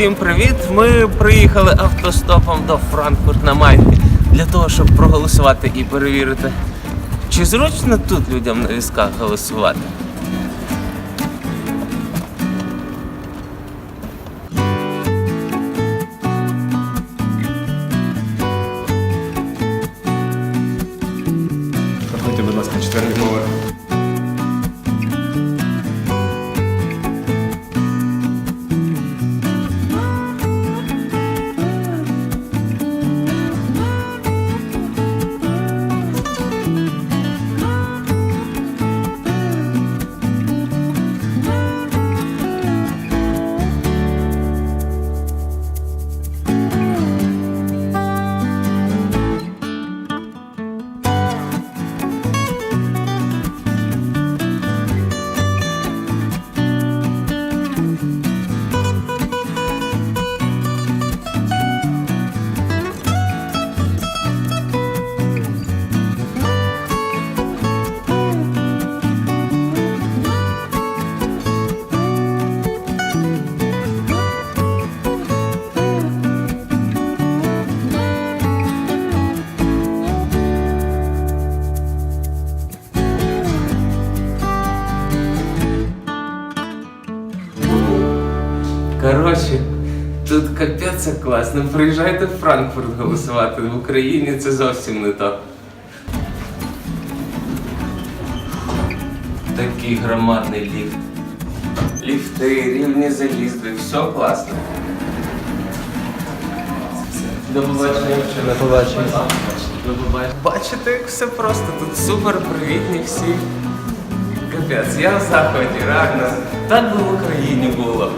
Всім привіт! Ми приїхали автостопом до Франкфурт на Майні для того, щоб проголосувати і перевірити, чи зручно тут людям на візках голосувати. Проходьте, будь ласка, четвертий поверх. Коротше, тут капець як класно. Приїжджайте в Франкфурт голосувати. В Україні це зовсім не то. Такий громадний ліфт. Ліфти, рівні заїзди, все класно. До побачення, не побачення. До побачення. Бачите, як все просто. Тут супер привітні всі. Капець, я в захваті, реально. Так би в Україні було.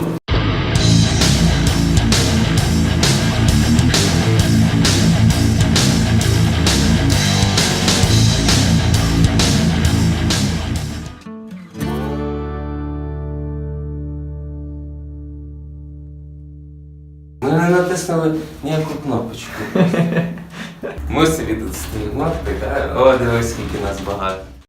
Не натиснули ніяку кнопочку. Ми собі тут стоїмо, так, о, дивись, скільки нас багато.